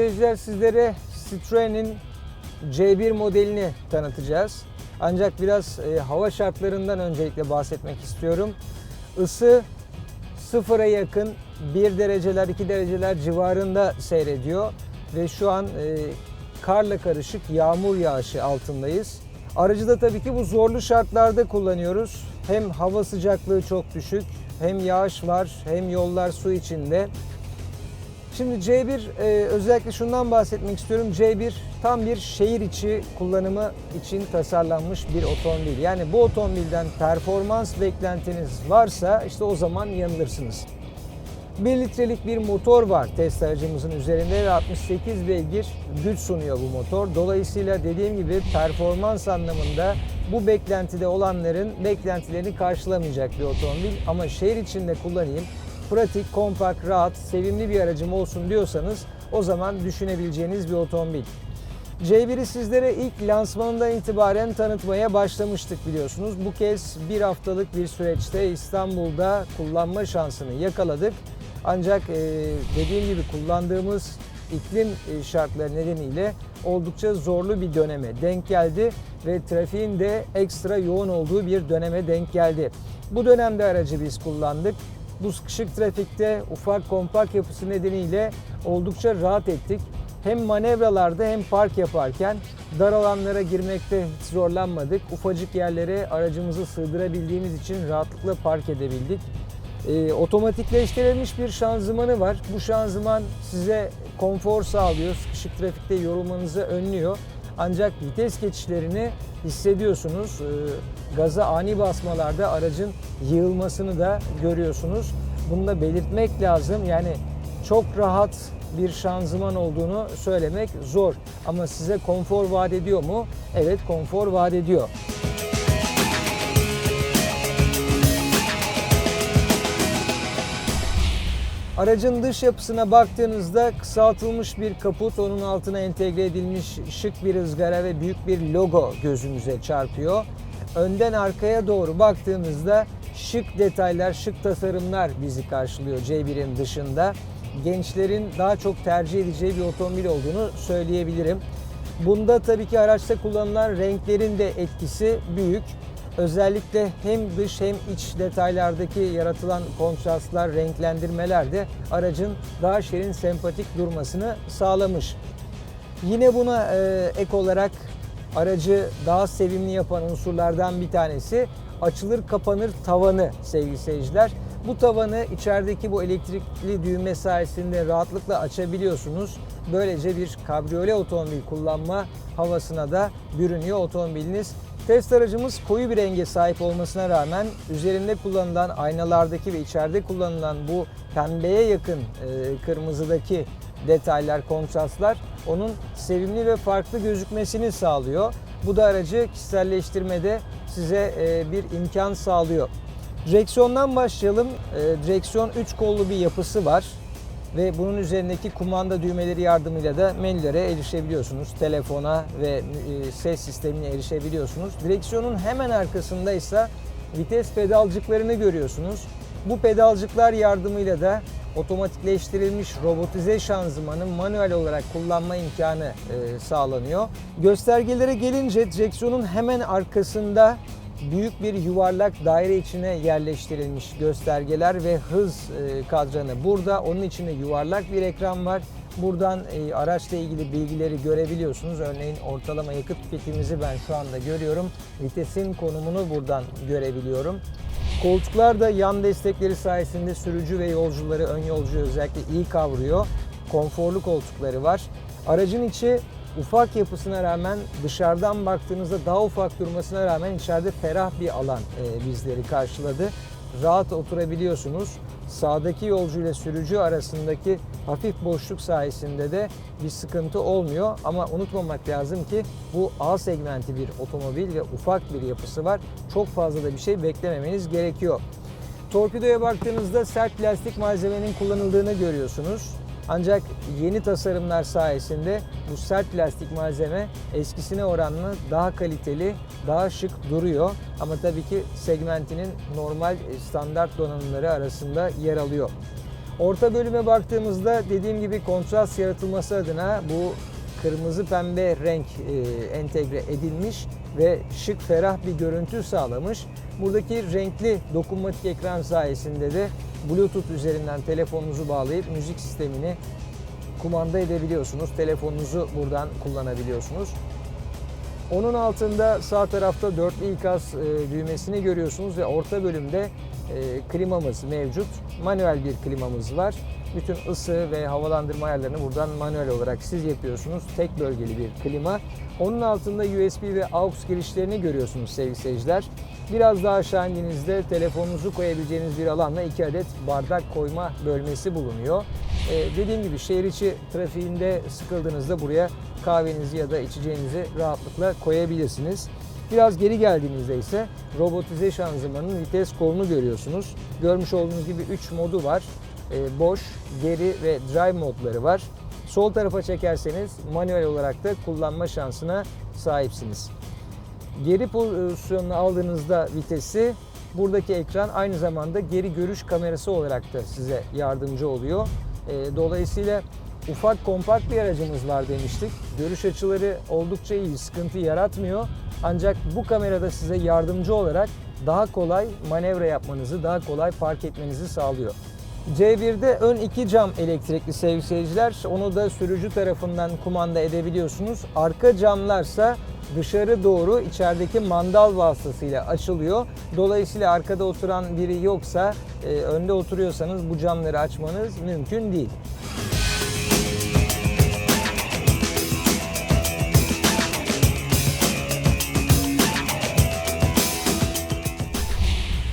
Seyirciler sizlere Citroen'in C1 modelini tanıtacağız. Ancak biraz e, hava şartlarından öncelikle bahsetmek istiyorum. Isı sıfıra yakın 1 dereceler 2 dereceler civarında seyrediyor ve şu an e, karla karışık yağmur yağışı altındayız. Aracı da tabii ki bu zorlu şartlarda kullanıyoruz. Hem hava sıcaklığı çok düşük, hem yağış var, hem yollar su içinde. Şimdi C1 e, özellikle şundan bahsetmek istiyorum. C1 tam bir şehir içi kullanımı için tasarlanmış bir otomobil. Yani bu otomobilden performans beklentiniz varsa işte o zaman yanılırsınız. 1 litrelik bir motor var test aracımızın üzerinde ve 68 beygir güç sunuyor bu motor. Dolayısıyla dediğim gibi performans anlamında bu beklentide olanların beklentilerini karşılamayacak bir otomobil. Ama şehir içinde kullanayım, pratik, kompakt, rahat, sevimli bir aracım olsun diyorsanız o zaman düşünebileceğiniz bir otomobil. C1'i sizlere ilk lansmanından itibaren tanıtmaya başlamıştık biliyorsunuz. Bu kez bir haftalık bir süreçte İstanbul'da kullanma şansını yakaladık. Ancak e, dediğim gibi kullandığımız iklim e, şartları nedeniyle oldukça zorlu bir döneme denk geldi ve trafiğin de ekstra yoğun olduğu bir döneme denk geldi. Bu dönemde aracı biz kullandık. Bu sıkışık trafikte ufak kompakt yapısı nedeniyle oldukça rahat ettik. Hem manevralarda hem park yaparken dar alanlara girmekte hiç zorlanmadık. Ufacık yerlere aracımızı sığdırabildiğimiz için rahatlıkla park edebildik. E, otomatikleştirilmiş bir şanzımanı var. Bu şanzıman size konfor sağlıyor, sıkışık trafikte yorulmanızı önlüyor. Ancak vites geçişlerini hissediyorsunuz. E, gaza ani basmalarda aracın yığılmasını da görüyorsunuz. Bunu da belirtmek lazım. Yani çok rahat bir şanzıman olduğunu söylemek zor. Ama size konfor vaat ediyor mu? Evet konfor vaat ediyor. Aracın dış yapısına baktığınızda kısaltılmış bir kaput, onun altına entegre edilmiş şık bir ızgara ve büyük bir logo gözümüze çarpıyor. Önden arkaya doğru baktığımızda şık detaylar, şık tasarımlar bizi karşılıyor C1'in dışında. Gençlerin daha çok tercih edeceği bir otomobil olduğunu söyleyebilirim. Bunda tabii ki araçta kullanılan renklerin de etkisi büyük. Özellikle hem dış hem iç detaylardaki yaratılan kontrastlar, renklendirmeler de aracın daha şirin, sempatik durmasını sağlamış. Yine buna e, ek olarak aracı daha sevimli yapan unsurlardan bir tanesi açılır kapanır tavanı sevgili seyirciler. Bu tavanı içerideki bu elektrikli düğme sayesinde rahatlıkla açabiliyorsunuz. Böylece bir kabriyole otomobil kullanma havasına da bürünüyor otomobiliniz. Test aracımız koyu bir renge sahip olmasına rağmen üzerinde kullanılan aynalardaki ve içeride kullanılan bu pembeye yakın e, kırmızıdaki detaylar, kontrastlar onun sevimli ve farklı gözükmesini sağlıyor. Bu da aracı kişiselleştirmede size e, bir imkan sağlıyor. Direksiyondan başlayalım. E, direksiyon 3 kollu bir yapısı var ve bunun üzerindeki kumanda düğmeleri yardımıyla da menülere erişebiliyorsunuz. Telefona ve e, ses sistemine erişebiliyorsunuz. Direksiyonun hemen arkasında ise vites pedalcıklarını görüyorsunuz. Bu pedalcıklar yardımıyla da otomatikleştirilmiş robotize şanzımanın manuel olarak kullanma imkanı e, sağlanıyor. Göstergelere gelince direksiyonun hemen arkasında büyük bir yuvarlak daire içine yerleştirilmiş göstergeler ve hız e, kadranı burada. Onun içinde yuvarlak bir ekran var. Buradan e, araçla ilgili bilgileri görebiliyorsunuz. Örneğin ortalama yakıt tüketimimizi ben şu anda görüyorum. Vitesin konumunu buradan görebiliyorum. Koltuklar da yan destekleri sayesinde sürücü ve yolcuları, ön yolcuyu özellikle iyi kavruyor. Konforlu koltukları var. Aracın içi ufak yapısına rağmen dışarıdan baktığınızda daha ufak durmasına rağmen içeride ferah bir alan e, bizleri karşıladı. Rahat oturabiliyorsunuz. Sağdaki yolcu ile sürücü arasındaki hafif boşluk sayesinde de bir sıkıntı olmuyor. Ama unutmamak lazım ki bu A segmenti bir otomobil ve ufak bir yapısı var. Çok fazla da bir şey beklememeniz gerekiyor. Torpidoya baktığınızda sert plastik malzemenin kullanıldığını görüyorsunuz. Ancak yeni tasarımlar sayesinde bu sert plastik malzeme eskisine oranla daha kaliteli, daha şık duruyor. Ama tabii ki segmentinin normal e, standart donanımları arasında yer alıyor. Orta bölüme baktığımızda dediğim gibi kontrast yaratılması adına bu kırmızı pembe renk e, entegre edilmiş ve şık ferah bir görüntü sağlamış. Buradaki renkli dokunmatik ekran sayesinde de Bluetooth üzerinden telefonunuzu bağlayıp müzik sistemini kumanda edebiliyorsunuz. Telefonunuzu buradan kullanabiliyorsunuz. Onun altında sağ tarafta dörtlü ikaz e, düğmesini görüyorsunuz ve orta bölümde e, klimamız mevcut. Manuel bir klimamız var. Bütün ısı ve havalandırma ayarlarını buradan manuel olarak siz yapıyorsunuz. Tek bölgeli bir klima. Onun altında USB ve AUX girişlerini görüyorsunuz sevgili seyirciler. Biraz daha aşağı indiğinizde telefonunuzu koyabileceğiniz bir alanla iki adet bardak koyma bölmesi bulunuyor. Ee, dediğim gibi şehir içi trafiğinde sıkıldığınızda buraya kahvenizi ya da içeceğinizi rahatlıkla koyabilirsiniz. Biraz geri geldiğinizde ise robotize şanzımanın vites kolunu görüyorsunuz. Görmüş olduğunuz gibi 3 modu var. Ee, boş, geri ve drive modları var. Sol tarafa çekerseniz manuel olarak da kullanma şansına sahipsiniz. Geri pozisyonuna aldığınızda vitesi buradaki ekran aynı zamanda geri görüş kamerası olarak da size yardımcı oluyor. E, Dolayısıyla ufak kompakt bir aracımız var demiştik. Görüş açıları oldukça iyi, sıkıntı yaratmıyor. Ancak bu kamerada size yardımcı olarak daha kolay manevra yapmanızı, daha kolay park etmenizi sağlıyor. C1'de ön iki cam elektrikli sevgili seyirciler. Onu da sürücü tarafından kumanda edebiliyorsunuz. Arka camlarsa dışarı doğru içerideki mandal vasıtasıyla açılıyor. Dolayısıyla arkada oturan biri yoksa, e, önde oturuyorsanız bu camları açmanız mümkün değil.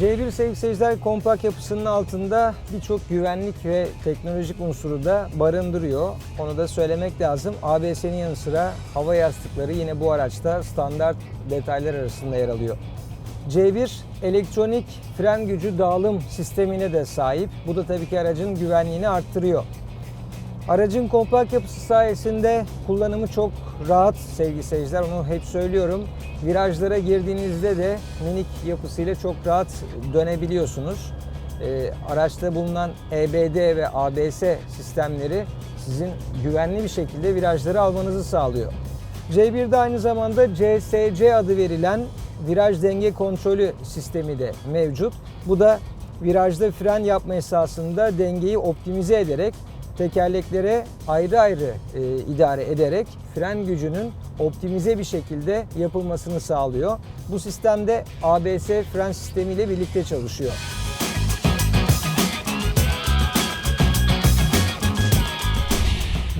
C1 sevgili seyirciler kompakt yapısının altında birçok güvenlik ve teknolojik unsuru da barındırıyor. Onu da söylemek lazım. ABS'nin yanı sıra hava yastıkları yine bu araçta standart detaylar arasında yer alıyor. C1 elektronik fren gücü dağılım sistemine de sahip. Bu da tabii ki aracın güvenliğini arttırıyor. Aracın kompakt yapısı sayesinde kullanımı çok rahat sevgili seyirciler. Onu hep söylüyorum. Virajlara girdiğinizde de minik yapısıyla çok rahat dönebiliyorsunuz. Ee, araçta bulunan EBD ve ABS sistemleri sizin güvenli bir şekilde virajları almanızı sağlıyor. C1'de aynı zamanda CSC adı verilen viraj denge kontrolü sistemi de mevcut. Bu da virajda fren yapma esasında dengeyi optimize ederek tekerleklere ayrı ayrı e, idare ederek fren gücünün optimize bir şekilde yapılmasını sağlıyor. Bu sistemde ABS fren sistemi ile birlikte çalışıyor.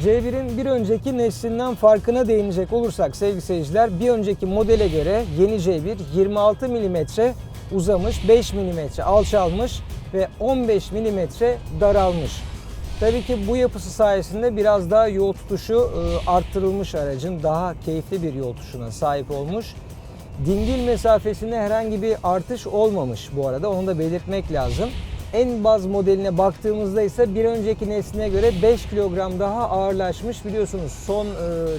C1'in bir önceki neslinden farkına değinecek olursak sevgili seyirciler bir önceki modele göre yeni C1 26 mm uzamış, 5 mm alçalmış ve 15 mm daralmış. Tabii ki bu yapısı sayesinde biraz daha yol tutuşu e, arttırılmış aracın daha keyifli bir yol tutuşuna sahip olmuş. Dingil mesafesinde herhangi bir artış olmamış bu arada onu da belirtmek lazım. En baz modeline baktığımızda ise bir önceki nesline göre 5 kilogram daha ağırlaşmış. Biliyorsunuz son e,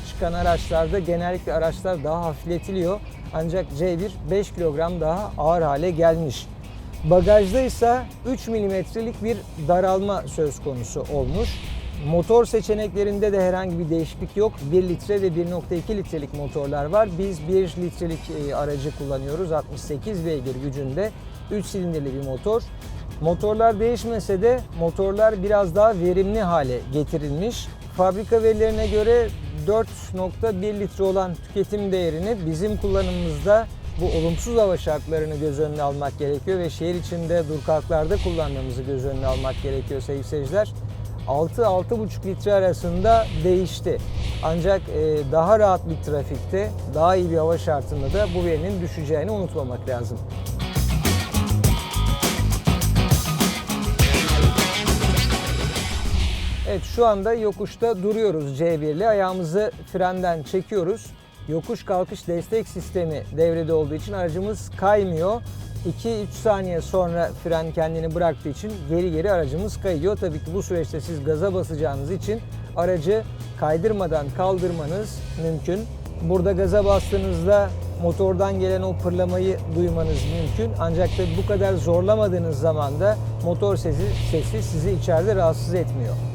çıkan araçlarda genellikle araçlar daha hafifletiliyor. Ancak C1 5 kilogram daha ağır hale gelmiş. Bagajda ise 3 milimetrelik bir daralma söz konusu olmuş. Motor seçeneklerinde de herhangi bir değişiklik yok. 1 litre ve 1.2 litrelik motorlar var. Biz 1 litrelik e, aracı kullanıyoruz. 68 beygir gücünde 3 silindirli bir motor. Motorlar değişmese de motorlar biraz daha verimli hale getirilmiş. Fabrika verilerine göre 4.1 litre olan tüketim değerini bizim kullanımımızda bu olumsuz hava şartlarını göz önüne almak gerekiyor ve şehir içinde durkaklarda kullandığımızı göz önüne almak gerekiyor sevgili seyirciler. 6-6,5 litre arasında değişti. Ancak e, daha rahat bir trafikte, daha iyi bir hava şartında da bu verinin düşeceğini unutmamak lazım. Evet şu anda yokuşta duruyoruz C1 ile. Ayağımızı frenden çekiyoruz. Yokuş kalkış destek sistemi devrede olduğu için aracımız kaymıyor. 2-3 saniye sonra fren kendini bıraktığı için geri geri aracımız kayıyor. Tabii ki bu süreçte siz gaza basacağınız için aracı kaydırmadan kaldırmanız mümkün. Burada gaza bastığınızda motordan gelen o pırlamayı duymanız mümkün. Ancak tabii bu kadar zorlamadığınız zaman da motor sesi, sesi sizi içeride rahatsız etmiyor.